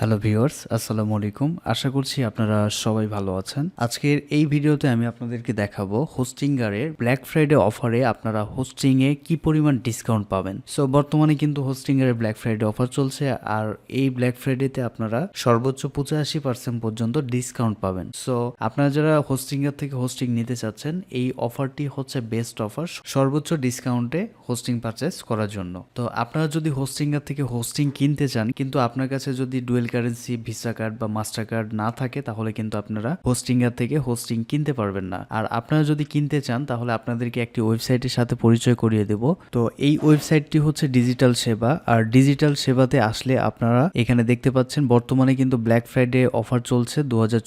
Hello viewers আসসালামু আলাইকুম। আশা করছি আপনারা সবাই ভালো আছেন। আজকের এই ভিডিওতে আমি আপনাদেরকে দেখাবো হোস্টিংগারের ব্ল্যাক ফ্রাইডে অফারে আপনারা হোস্টিং এ কি পরিমাণ ডিসকাউন্ট পাবেন। সো বর্তমানে কিন্তু হোস্টিংগারের ব্ল্যাক ফ্রাইডে অফার চলছে আর এই ব্ল্যাক ফ্রাইডেতে আপনারা সর্বোচ্চ পঁচাশি পার্সেন্ট পর্যন্ত ডিসকাউন্ট পাবেন। সো আপনারা যারা হোস্টিংগার থেকে হোস্টিং নিতে চাচ্ছেন, এই অফারটি হচ্ছে বেস্ট অফার সর্বোচ্চ ডিসকাউন্টে হোস্টিং পারচেস করার জন্য। তো, আপনারা যদি হোস্টিংগার থেকে হোস্টিং কিনতে চান, কিন্তু আপনার কাছে যদি ডুয়েল কারেন্সি, ভিসা কার্ড বা মাস্টার কার্ড না থাকে, তাহলে কিন্তু আপনারা হোস্টিংগার থেকে হোস্টিং কিনতে পারবেন না। আর আপনারা যদি কিনতে চান, তাহলে আপনাদেরকে একটি ওয়েবসাইটের সাথে পরিচয় করিয়ে দেব। তো এই ওয়েবসাইটটি হচ্ছে ডিজিটাল সেবা আর ডিজিটাল সেবাতে আসলে আপনারা এখানে দেখতে পাচ্ছেন, বর্তমানে কিন্তু ব্ল্যাক ফ্রাইডে অফার চলছে দু হাজার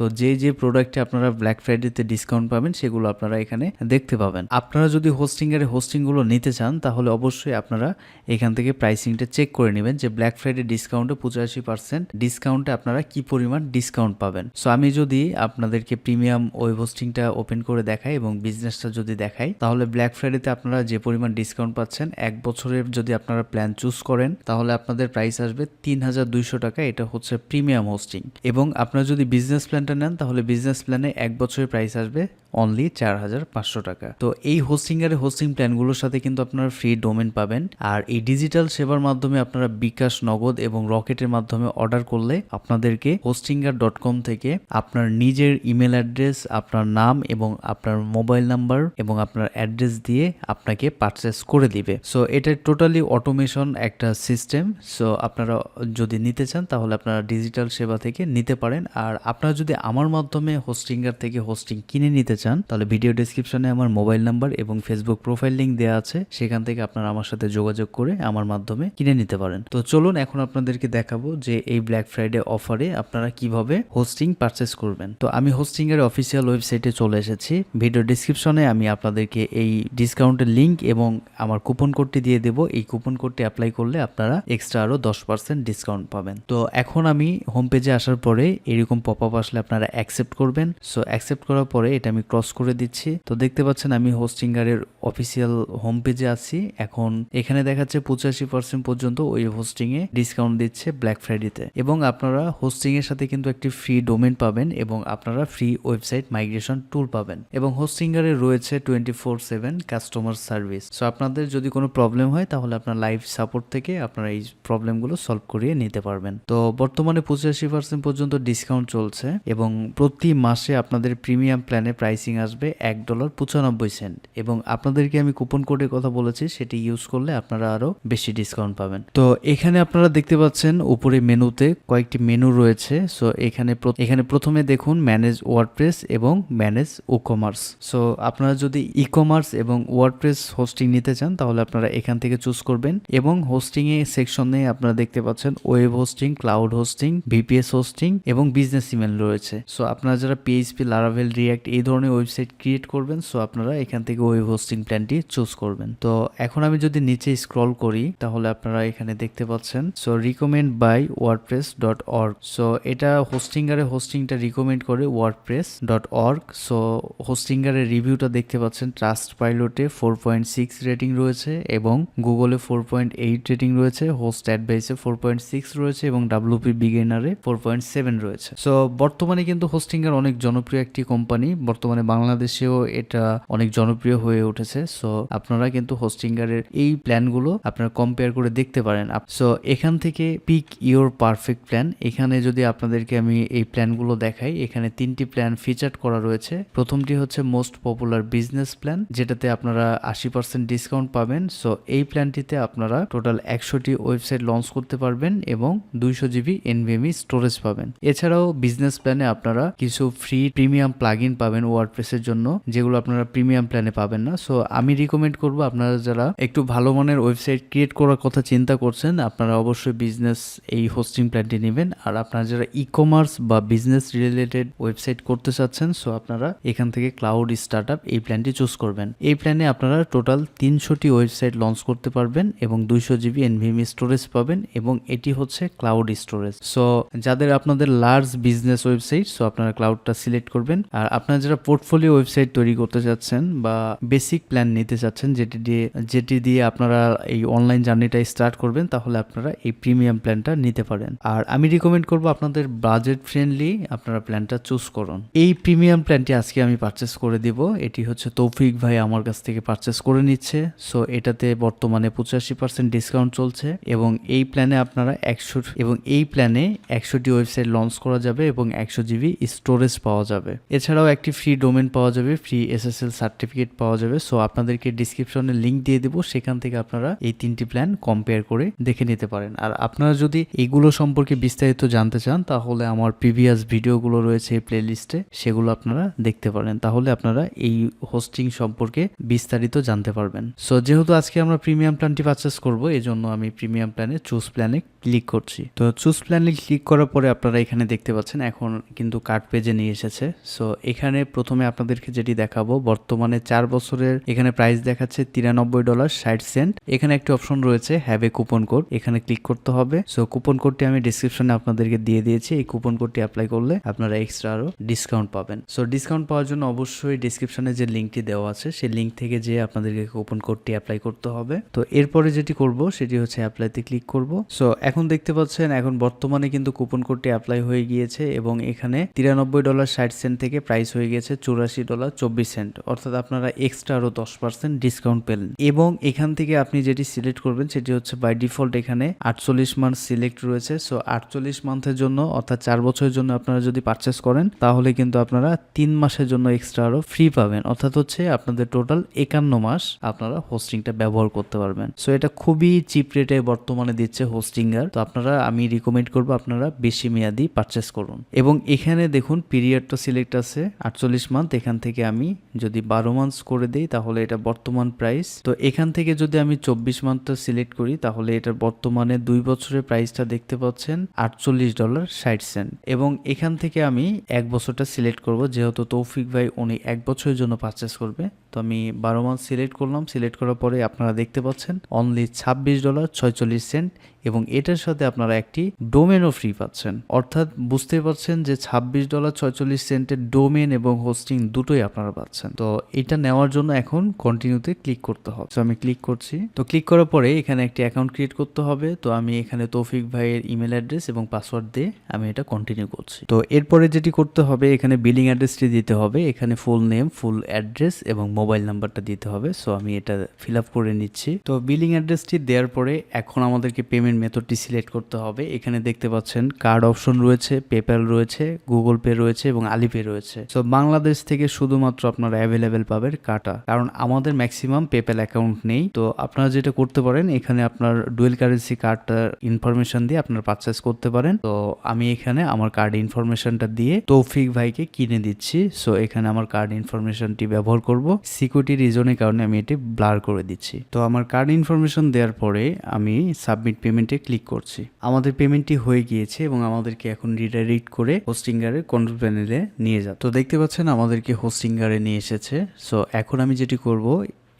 তো যে যে প্রোডাক্টে আপনারা ব্ল্যাক ফ্রাইডেতে ডিসকাউন্ট পাবেন, সেগুলো আপনারা এখানে দেখতে পাবেন। আপনারা যদি হোস্টিংয়ের হোস্টিংগুলো নিতে চান, তাহলে অবশ্যই আপনারা এখান থেকে প্রাইসিংটা চেক করে নেবেন যে ব্ল্যাক ফ্রাইডে ডিসকাউন্টে পঁচাশি পার্সেন্ট ডিসকাউন্টে আপনারা কি পরিমাণ ডিসকাউন্ট পাবেন? সো আমি যদি আপনাদেরকে প্রিমিয়াম ওয়েব হোস্টিংটা ওপেন করে দেখাই এবং বিজনেসটা যদি দেখাই, তাহলে ব্ল্যাক ফ্রাইডেতে আপনারা যে পরিমাণ ডিসকাউন্ট পাচ্ছেন, এক বছরের যদি আপনারা প্ল্যান চুজ করেন, তাহলে আপনাদের প্রাইস আসবে তিন হাজার দুইশো টাকা। এটা হচ্ছে প্রিমিয়াম হোস্টিং এবং আপনারা যদি বিজনেস প্ল্যানটা নেন, তাহলে বিজনেস প্ল্যানে এক বছরের প্রাইস আসবে অনলি চার হাজার পাঁচশো টাকা। তো এই হোস্টিং এর হোস্টিং প্ল্যানগুলোর সাথে কিন্তু আপনারা ফ্রি ডোমেন পাবেন। আর এই ডিজিটাল সেবার মাধ্যমে আপনারা বিকাশ, নগদ এবং রকেটের মাধ্যমে অর্ডার করলে আপনাদেরকে হোস্টিঙ্গার ডট কম থেকে আপনার নিজের ইমেল অ্যাড্রেস আপনার নাম এবং আপনার মোবাইল নাম্বার এবং আপনার অ্যাড্রেস দিয়ে আপনাকে পারচেস করে দিবে। সো এটা টোটালি অটোমেশন একটা সিস্টেম সো আপনারা যদি নিতে চান তাহলে আপনারা ডিজিটাল সেবা থেকে নিতে পারেন। আর আপনারা যদি আমার মাধ্যমে হোস্টিঙ্গার থেকে হোস্টিং কিনে নিতে চান তাহলে ভিডিও ডিসক্রিপশনে আমার মোবাইল নাম্বার এবং ফেসবুক প্রোফাইল লিঙ্ক দেওয়া আছে। সেখান থেকে আপনারা আমার সাথে যোগাযোগ করে আমার মাধ্যমে কিনে নিতে পারেন। তো চলুন এখন আপনাদেরকে দেখাবো যে এই ব্ল্যাক ফ্রাইডে অফারে আপনারা কীভাবে হোস্টিং পারচেস করবেন। তো আমি হোস্টিং এর অফিসিয়াল ওয়েবসাইটে চলে এসেছি। ভিডিও ডিসক্রিপশনে আমি আপনাদেরকে এই ডিসকাউন্টের লিঙ্ক এবং আমার কুপন কোডটি দিয়ে দেবো। এই কুপন কোডটি অ্যাপ্লাই করলে আপনারা এক্সট্রা আরও দশ পার্সেন্ট ডিসকাউন্ট পাবেন। তো এখন আমি হোম পেজে আসার পরে এরকম পপ আপ আসলে আপনারা অ্যাকসেপ্ট করবেন। সো অ্যাকসেপ্ট করার পরে এটা আমি ক্রস করে দিচ্ছি। তো দেখতে পাচ্ছেন আমি হোস্টিংগারের অফিসিয়াল হোম পেজে আছি। এখন এখানে দেখাচ্ছে পঁচাশি পার্সেন্ট পর্যন্ত ওই হোস্টিং এ ডিসকাউন্ট দিচ্ছে ব্ল্যাক ফ্রাইডেতে এবং আপনারা হোস্টিং এর সাথে কিন্তু একটি ফ্রি ডোমেন পাবেন এবং আপনারা ফ্রি ওয়েবসাইট মাইগ্রেশন টুল পাবেন। এবং হোস্টিংগারে রয়েছে twenty four seven customer service so আপনাদের যদি কোনো প্রবলেম হয়, তাহলে আপনার লাইভ সাপোর্ট থেকে আপনারা এই প্রবলেমগুলো সলভ করিয়ে নিতে পারবেন। তো বর্তমানে পঁচাশি পার্সেন্ট পর্যন্ত ডিসকাউন্ট চলছে এবং প্রতি মাসে আপনাদের প্রিমিয়াম প্ল্যানে প্রাইসিং আসবে এক ডলার পঁচানব্বই সেন্ট এবং আপনাদেরকে আমি কুপন কোডের কথা বলেছি, সেটি ইউজ করলে আপনারা আরও বেশি ডিসকাউন্ট পাবেন। তো এখানে আপনারা দেখতে পাচ্ছেন, উপরে মেনুতে কয়েকটি মেনু রয়েছে। সো এখানে এখানে প্রথমে দেখুন ম্যানেজ ওয়ার্ডপ্রেস এবং ম্যানেজ ও কমার্স সো আপনারা যদি ই কমার্স এবং ওয়ার্ডপ্রেস হোস্টিং নিতে চান, তাহলে আপনারা এখান থেকে চুজ করবেন এবং হোস্টিং এ সেকশনে আপনারা দেখতে পাচ্ছেন web hosting cloud hosting VPS hosting এবং বিজনেস ইমেল রয়েছে। সো আপনারা যারা পিএইচপি লারাভেল রিয়াক্ট এই ধরনের ওয়েবসাইট ক্রিয়েট করবেন সো আপনারা এখান থেকে ওয়েব হোস্টিং প্ল্যানটি চুজ করবেন। তো এখন আমি যদি নিচে স্ক্রল করি, তাহলে আপনারা এখানে দেখতে পাচ্ছেন so recommend by WordPress dot org so এটা হোস্টিংগারে হোস্টিংটা রিকমেন্ড করে ওয়ার্ডপ্রেস ডট অর্গ সো হোস্টিংগারের রিভিউটা দেখতে পাচ্ছেন ট্রাস্ট পাইলটে ফোর পয়েন্ট সিক্স রেটিং রয়েছে এবং গুগলে ফোর পয়েন্ট এইট রেটিং রয়েছে হোস্ট অ্যাডভাইসে ফোর পয়েন্ট সিক্স রয়েছে এবং ডাব্লিউপি বিগিনারে ফোর পয়েন্ট সেভেন রয়েছে। সো বর্তমানে কিন্তু হোস্টিংগার অনেক জনপ্রিয় একটি কোম্পানি বর্তমানে বাংলাদেশেও এটা অনেক জনপ্রিয় হয়ে উঠেছে। সো আপনারা কিন্তু হোস্টিংগারের এই প্ল্যানগুলো আপনারা কম্পেয়ার করে দেখতে পারেন। সো এখান থেকে পিক ইওর পারফেক্ট প্ল্যান এখানে যদি আপনাদেরকে আমি এই প্ল্যানগুলো দেখাই, এখানে তিনটি প্ল্যান ফিচার করা রয়েছে। প্রথমটি হচ্ছে মোস্ট পপুলার বিজনেস প্ল্যান যেটাতে আপনারা আশি পার্সেন্ট ডিসকাউন্ট পাবেন। সো এই প্ল্যানটিতে আপনারা টোটাল একশোটি ওয়েবসাইট লঞ্চ করতে পারবেন এবং দুইশো জিবি এনভিএমই স্টোরেজ পাবেন। এছাড়াও বিজনেস প্ল্যানে আপনারা কিছু ফ্রি প্রিমিয়াম প্লাগ পাবেন ওয়ার্ডপ্রেসের জন্য, যেগুলো আপনারা প্রিমিয়াম প্ল্যানে পাবেন না। সো আমি রিকমেন্ড করব আপনারা যারা একটু ভালো মানের ওয়েবসাইট ক্রিয়েট করার কথা চিন্তা করছেন, আপনারা অবশ্যই বিজনেস এই হোস্টিং প্ল্যানটি নেবেন। আর আপনারা যারা ই কমার্স বা বিজনেস রিলেটেড ওয়েবসাইট করতে চাচ্ছেন সো আপনারা এখান থেকে ক্লাউড স্টার্ট এই প্ল্যানটি চুজ করবেন। এই প্ল্যানে আপনারা টোটাল তিনশোটি ওয়েবসাইট লঞ্চ করতে পারবেন এবং দুইশো জিবি এনভিএমই স্টোরেজ পাবেন এবং এটি হচ্ছে ক্লাউড স্টোরেজ সো যাদের আপনাদের লার্জ বিজনেস ওয়েবসাইট সো আপনারা ক্লাউডটা সিলেক্ট করবেন। আর আপনারা যারা পোর্টফোলিও ওয়েবসাইট তৈরি করতে চাচ্ছেন বা বেসিক প্ল্যান নিতে চাচ্ছেন যেটি দিয়ে যেটি দিয়ে আপনারা এই অনলাইন জার্নিটা স্টার্ট করবেন, তাহলে আপনারা এই প্রিমিয়াম প্ল্যানটা নিতে পারেন। আর আমি রিকমেন্ড করব আপনাদের বাজেট ফ্রেন্ডলি আপনারা প্ল্যানটা চুজ করুন। এই প্রিমিয়াম প্ল্যানটি আজকে আমি পারচেস করে দিব। এটি হচ্ছে তৌফিক ভাই আমার কাছ থেকে পারচেস করে নিচ্ছে। সো এটাতে বর্তমানে পঁচাশি পার্সেন্ট ডিসকাউন্ট চলছে এবং এই প্ল্যানে আপনারা একশো, এবং এই প্ল্যানে একশোটি ওয়েবসাইট লঞ্চ করা যাবে এবং একশো জিবি স্টোরেজ পাওয়া যাবে। এছাড়াও একটি ফ্রি ডোমেন পাওয়া যাবে ফ্রি এসএসএল সার্টিফিকেট পাওয়া যাবে। সো আপনাদেরকে ডিসক্রিপশনে লিঙ্ক দিয়ে দেবো। সেখান থেকে আপনারা এই তিনটি প্ল্যান কম্পেয়ার করে দেখে নিতে পারেন। আর আপনারা যদি এগুলো সম্পর্কে বিস্তারিত জানতে চান, তাহলে আমার প্রিভিয়াস ভিডিওগুলো রয়েছে এই প্লেলিস্টে সেগুলো আপনারা দেখতে পারেন। তাহলে আপনারা এই হোস্টিং সম্পর্কে বিস্তারিত জানতে পারবেন। সো যেহেতু আজকে আমরা প্রিমিয়াম প্ল্যানটি পারচেস করব এই জন্য আমি প্রিমিয়াম প্ল্যানে চুজ প্ল্যানে ক্লিক করছি। তো চুজ প্ল্যানে ক্লিক করার পরে আপনারা এখানে দেখতে পাচ্ছেন, এখন কিন্তু কার্ড পেজে নিয়ে এসেছে। সো এখানে প্রথমে আপনাদেরকে যেটি দেখাবো, বর্তমানে চার বছরের, এখানে প্রাইস দেখাচ্ছে তিরানব্বই ডলার ষাট সেন্ট এখানে একটি অপশন রয়েছে হ্যাভ এ কুপন কোড এখানে ক্লিক করতে হবে। সো কুপন কোডটি আমি ডিসক্রিপশনে আপনাদেরকে দিয়ে দিয়েছি। এই কুপন কোডটি অ্যাপ্লাই করলে আপনারা এক্সট্রা আরও ডিসকাউন্ট পাবেন। সো ডিসকাউন্ট পাওয়ার জন্য অবশ্যই ডিসক্রিপশনে যে লিঙ্কটি দেওয়া আছে, সেই লিঙ্ক থেকে যে আপনাদেরকে কুপন কোডটি অ্যাপ্লাই করতে হবে। তো, এরপরে যেটি করব, সেটি হচ্ছে অ্যাপ্লাইতে ক্লিক করব। সো এখন দেখতে পাচ্ছেন, এখন বর্তমানে কিন্তু কুপন কোডটি অ্যাপ্লাই হয়ে গিয়েছে এবং এখানে তিরানব্বই ডলার ষাট সেন্ট থেকে প্রাইস হয়ে গেছে চুরাশি ডলার চব্বিশ সেন্ট। অর্থাৎ আপনারা এক্সট্রা আরও দশ পার্সেন্ট ডিসকাউন্ট পেলেন। এবং এখান থেকে আপনি যেটি সিলেক্ট করবেন, সেটি হচ্ছে বাই ডিফল্ট এখানে আটচল্লিশ মান্থ সিলেক্ট রয়েছে। সো আটচল্লিশ মান্থের জন্য, অর্থাৎ চার বছরের জন্য আপনারা যদি পারচেস করেন, তাহলে কিন্তু আপনারা তিন মাসের জন্য এক্সট্রা আরও ফ্রি পাবেন। অর্থাৎ হচ্ছে আপনাদের টোটাল একান্ন মাস আপনারা হোস্টিংটা ব্যবহার করতে পারবেন। সো এটা খুবই চিপ রেটে বর্তমানে দিচ্ছে হোস্টিংয়ার তো আপনারা, আমি রিকমেন্ড করব আপনারা বেশি মেয়াদি পারচেস করুন। এবং এখানে দেখুন পিরিয়ডটা সিলেক্ট আছে, আটচল্লিশ মান্থ এখান থেকে আমি যদি বারো মান্থস করে দিই, তাহলে এটা বর্তমান প্রাইস তো এখান থেকে যদি আমি চব্বিশ মান্থটা সিলেক্ট করি, তাহলে এটার বর্তমানে দুই বছরের প্রাইসটা দেখতে পাচ্ছেন আটচল্লিশ ডলার ষাট সেন্ট এবং এখান থেকে আমি এক বছরটা সিলেক্ট করব, যেহেতু তৌফিক ভাই উনি এক বছরের জন্য পারচেস করবে। তো আমি বারো মান্থ সিলেক্ট করলাম। সিলেক্ট করার পরে আপনারা দেখতে পাচ্ছেন অনলি ছাব্বিশ ডলার ছয়চল্লিশ সেন্ট এবং এটার সাথে আপনারা একটি ডোমেনও ফ্রি পাচ্ছেন। অর্থাৎ বুঝতে পারছেন যে ছাব্বিশ ডলার ছয়চল্লিশ সেন্টের ডোমেন এবং হোস্টিং দুটোই আপনারা পাচ্ছেন। তো এটা নেওয়ার জন্য এখন কন্টিনিউতে ক্লিক করতে হবে। তো আমি ক্লিক করছি। তো ক্লিক করার পরে এখানে একটি অ্যাকাউন্ট ক্রিয়েট করতে হবে। তো আমি এখানে তৌফিক ভাইয়ের ইমেল অ্যাড্রেস এবং পাসওয়ার্ড দিয়ে আমি এটা কন্টিনিউ করছি। তো এরপরে যেটি করতে হবে, এখানে বিলিং অ্যাড্রেসটি দিতে হবে। এখানে ফুল নেম ফুল অ্যাড্রেস এবং মোবাইল নাম্বারটা দিতে হবে। সো আমি এটা ফিল আপ করে নিচ্ছি। তো বিলিং অ্যাড্রেসটি দেওয়ার পরে এখন আমাদেরকে পেমেন্ট মেথডটি সিলেক্ট করতে হবে। এখানে দেখতে পাচ্ছেন কার্ড অপশন রয়েছে, পেপ্যাল রয়েছে, গুগল পে রয়েছে এবং আলিপে রয়েছে। সো বাংলাদেশ থেকে শুধুমাত্র আপনারা অ্যাভেলেবেল পাবেন কাটা কারণ আমাদের ম্যাক্সিমাম পেপ্যাল অ্যাকাউন্ট নেই। তো আপনারা যেটা করতে পারেন, এখানে আপনার ডুয়েল কারেন্সি কার্ডটার ইনফরমেশন দিয়ে আপনারা পারচেস করতে পারেন। তো আমি এখানে আমার কার্ড ইনফরমেশনটা দিয়ে তৌফিক ভাইকে কিনে দিচ্ছি। সো এখানে আমার কার্ড ইনফরমেশনটি ব্যবহার করব। সিকিউরিটি রিজনের কারণে আমি এটি ব্লার করে দিচ্ছি। তো আমার কার্ড ইনফরমেশন দেওয়ার পরে আমি সাবমিট পেমেন্টে ক্লিক করছি। আমাদের পেমেন্টটি হয়ে গিয়েছে এবং আমাদেরকে এখন রিডাইরেক্ট করে হোস্টিঙ্গারের কন্ট্রোল প্যানেলে নিয়ে যা তো দেখতে পাচ্ছেন, আমাদেরকে হোস্টিঙ্গারে নিয়ে এসেছে। সো এখন আমি যেটি করব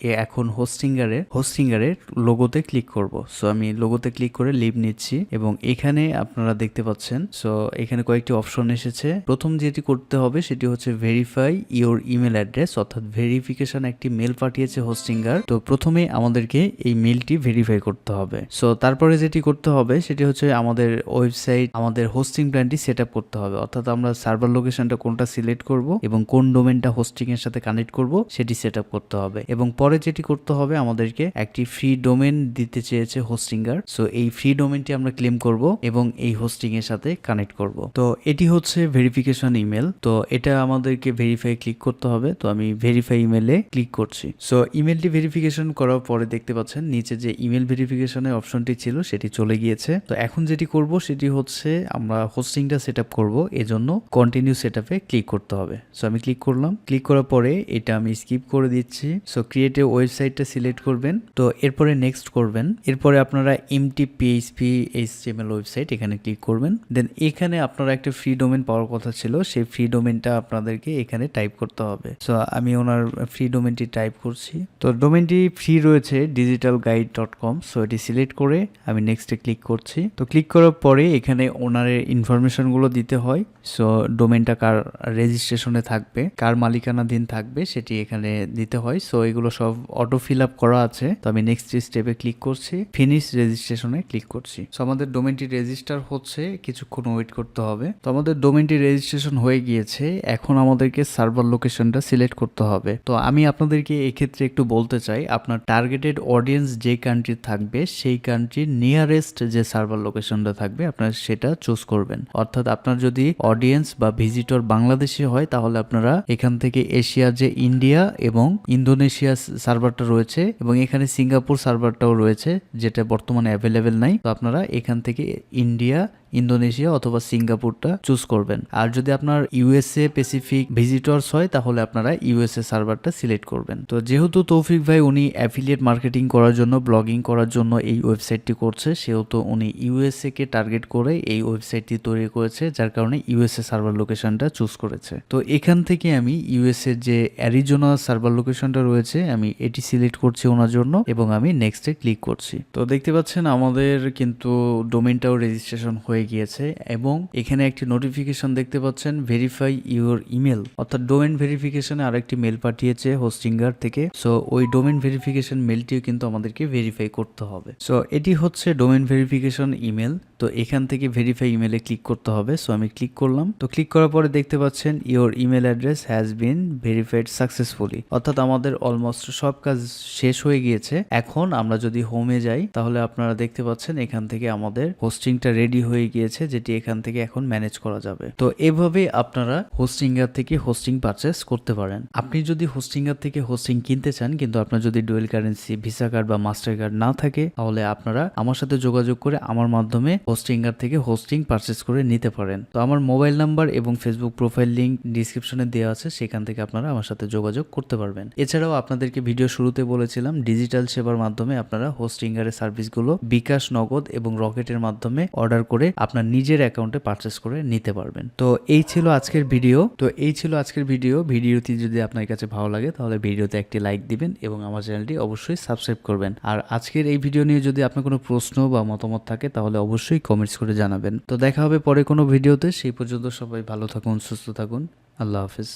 এখন হোস্টিঙ্গারে হোস্টিঙ্গারের লোগোতে ক্লিক করব। সো আমি লোগোতে ক্লিক করে লিভ নিচ্ছি এবং এখানে আপনারা দেখতে পাচ্ছেন সো এখানে কয়েকটি অপশন এসেছে। প্রথম যেটি করতে হবে সেটি হচ্ছে ভেরিফাই ইওর ইমেল অ্যাড্রেস অর্থাৎ ভেরিফিকেশন একটি মেল পাঠিয়েছে হোস্টিঙ্গার তো প্রথমে আমাদেরকে এই মেলটি ভেরিফাই করতে হবে। সো তারপরে যেটি করতে হবে সেটি হচ্ছে আমাদের ওয়েবসাইট আমাদের হোস্টিং প্ল্যানটি সেট করতে হবে। অর্থাৎ আমরা সার্ভার লোকেশনটা কোনটা সিলেক্ট করব এবং কোন ডোমেনটা হোস্টিং এর সাথে কানেক্ট করব সেটি সেট করতে হবে। এবং পরে যেটি করতে হবে, আমাদেরকে একটি ফ্রি ডোমেন দিতে চেয়েছে হোস্টিঙ্গার সো এই ফ্রি ডোমেনটি আমরা ক্লেম করব এবং এই হোস্টিং এর সাথে কানেক্ট করব। তো, এটি হচ্ছে ভেরিফিকেশন ইমেল তো, এটা আমাদেরকে ভেরিফাই ক্লিক করতে হবে। তো, আমি ভেরিফাই ইমেলে ক্লিক করছি। সো ইমেলটি ভেরিফিকেশন করার পরে দেখতে পাচ্ছেন, নিচে যে ইমেল ভেরিফিকেশনের অপশনটি ছিল, সেটি চলে গিয়েছে। তো, এখন যেটি করব, সেটি হচ্ছে আমরা হোস্টিংটা সেট আপ করব। এজন্য কন্টিনিউ সেট ক্লিক করতে হবে। সো আমি ক্লিক করলাম। ক্লিক করার পরে এটা আমি স্কিপ করে দিচ্ছি। সো ক্রিয়েট এ ওয়েবসাইটটা সিলেক্ট করবেন, তো এরপরে নেক্সট করবেন। এরপরে আপনারা এমটি পিএইচপি এইচটিএমএল ওয়েবসাইট এখানে ক্লিক করবেন। দেন এখানে আপনারা একটা ফ্রি ডোমেন পাওয়ার কথা ছিল, সেই ফ্রি ডোমেনটা আপনাদেরকে এখানে টাইপ করতে হবে। সো আমি ওনার ফ্রি ডোমেনটি টাইপ করছি। তো ডোমেনটি ফ্রি রয়েছে digital guide dot com so এটি সিলেক্ট করে আমি নেক্সটে ক্লিক করছি। তো ক্লিক করার পরে এখানে ওনারের ইনফরমেশনগুলো দিতে হয়। সো ডোমেনটা কার রেজিস্ট্রেশনে থাকবে, কার মালিকানাধীন থাকবে সেটি এখানে দিতে হয়। সো এগুলো সব অটো ফিল আপ করা আছে। তো আমি নেক্সট স্টেপে ক্লিক করছি ফিনিশ রেজিস্ট্রেশনে ক্লিক করছি। তো আমাদের ডোমেনটি রেজিস্টার হচ্ছে, কিছুক্ষণ ওয়েট করতে হবে। তো আমাদের ডোমেনটি রেজিস্ট্রেশন হয়ে গিয়েছে, এখন আমাদেরকে সার্ভার লোকেশনটা সিলেক্ট করতে হবে। তো আমি আপনাদেরকে এক্ষেত্রে একটু বলতে চাই, আপনার টার্গেটেড অডিয়েন্স যে কান্ট্রি থাকবে, সেই কান্ট্রির নিয়ারেস্ট যে সার্ভার লোকেশনটা থাকবে, আপনার সেটা চুজ করবেন। অর্থাৎ আপনার যদি অডিয়েন্স বা ভিজিটর বাংলাদেশি হয়, তাহলে আপনারা এখান থেকে এশিয়ার যে ইন্ডিয়া এবং ইন্দোনেশিয়া সার্ভারটা রয়েছে এবং এখানে সিঙ্গাপুর সার্ভারটাও রয়েছে, যেটা বর্তমানে অ্যাভেলেবেল নাই। তো আপনারা এখান থেকে ইন্ডিয়া ইন্দোনেশিয়া অথবা সিঙ্গাপুরটা চুজ করবেন। আর যদি আপনার ইউএসএ পেসিফিক ভিজিটর্স হয়, তাহলে আপনারা ইউএসএ সার্ভারটা সিলেক্ট করবেন। তো যেহেতু তৌফিক ভাই উনি অ্যাফিলিয়েট মার্কেটিং করার জন্য ব্লগিং করার জন্য এই ওয়েবসাইটটি করছে, সেহেতু উনি ইউএসএ কে টার্গেট করে এই ওয়েবসাইটটি তৈরি করেছে, যার কারণে ইউএসএ সার্ভার লোকেশনটা চুজ করেছে। তো এখান থেকে আমি ইউএসএ যে অ্যারিজোনা সার্ভার লোকেশনটা রয়েছে, আমি এটি সিলেক্ট করছি ওনার জন্য এবং আমি নেক্সটে ক্লিক করছি। তো দেখতে পাচ্ছেন আমাদের কিন্তু ডোমেনটাও রেজিস্ট্রেশন গিয়েছে এবং এখানে একটি নোটিফিকেশন দেখতে পাচ্ছেন ভেরিফাই ইউর ইমেল অর্থাৎ ডোমেন ভেরিফিকেশনে আরেকটি মেল পাঠিয়েছে হোস্টিঙ্গার থেকে। সো ওই ডোমেন ভেরিফিকেশন মেলটিও কিন্তু আমাদেরকে ভেরিফাই করতে হবে। সো এটি হচ্ছে ডোমেন ভেরিফিকেশন ইমেল তো, এখান থেকে ভেরিফাই ইমেলে ক্লিক করতে হবে। সো আমি ক্লিক করলাম। তো ক্লিক করার পরে দেখতে পাচ্ছেন your email address has been verified successfully অর্থাৎ আমাদের অলমোস্ট সব কাজ শেষ হয়ে গিয়েছে। এখন আমরা যদি হোমে যাই, তাহলে আপনারা দেখতে পাচ্ছেন, এখান থেকে আমাদের হোস্টিংটা রেডি হয়ে গিয়েছে যেটি এখান থেকে এখন ম্যানেজ করা যাবে। তো এভাবে আপনারা হোস্টিঙ্গার থেকে হোস্টিং পারচেস করতে পারেন। আপনি যদি হোস্টিঙ্গার থেকে হোস্টিং কিনতে চান, কিন্তু আপনার যদি ডুয়েল কারেন্সি ভিসা কার্ড বা মাস্টার কার্ড না থাকে, তাহলে আপনারা আমার সাথে যোগাযোগ করে আমার মাধ্যমে হোস্টিঙ্গার থেকে হোস্টিং পারচেস করে নিতে পারেন। তো আমার মোবাইল নাম্বার এবং ফেসবুক প্রোফাইল লিঙ্ক ডিসক্রিপশনে দেওয়া আছে, সেখান থেকে আপনারা আমার সাথে যোগাযোগ করতে পারবেন। এছাড়াও আপনাদেরকে ভিডিও শুরুতে বলেছিলাম ডিজিটাল সেবার মাধ্যমে আপনারা হোস্টিঙ্গারের সার্ভিসগুলো বিকাশ, নগদ এবং রকেটের মাধ্যমে অর্ডার করে আপনার নিজের অ্যাকাউন্টে পারচেস করে নিতে পারবেন। তো এই ছিল আজকের ভিডিও তো এই ছিল আজকের ভিডিও ভিডিওটি যদি আপনার কাছে ভালো লাগে, তাহলে ভিডিওতে একটি লাইক দিবেন এবং আমার চ্যানেলটি অবশ্যই সাবস্ক্রাইব করবেন। আর আজকের এই ভিডিও নিয়ে যদি আপনার কোনো প্রশ্ন বা মতামত থাকে, তাহলে অবশ্যই কমেন্টস করে জানাবেন। তো দেখা হবে পরে কোনো ভিডিওতে সেই পর্যন্ত সবাই ভালো থাকুন, সুস্থ থাকুন। আল্লাহ হাফিজ।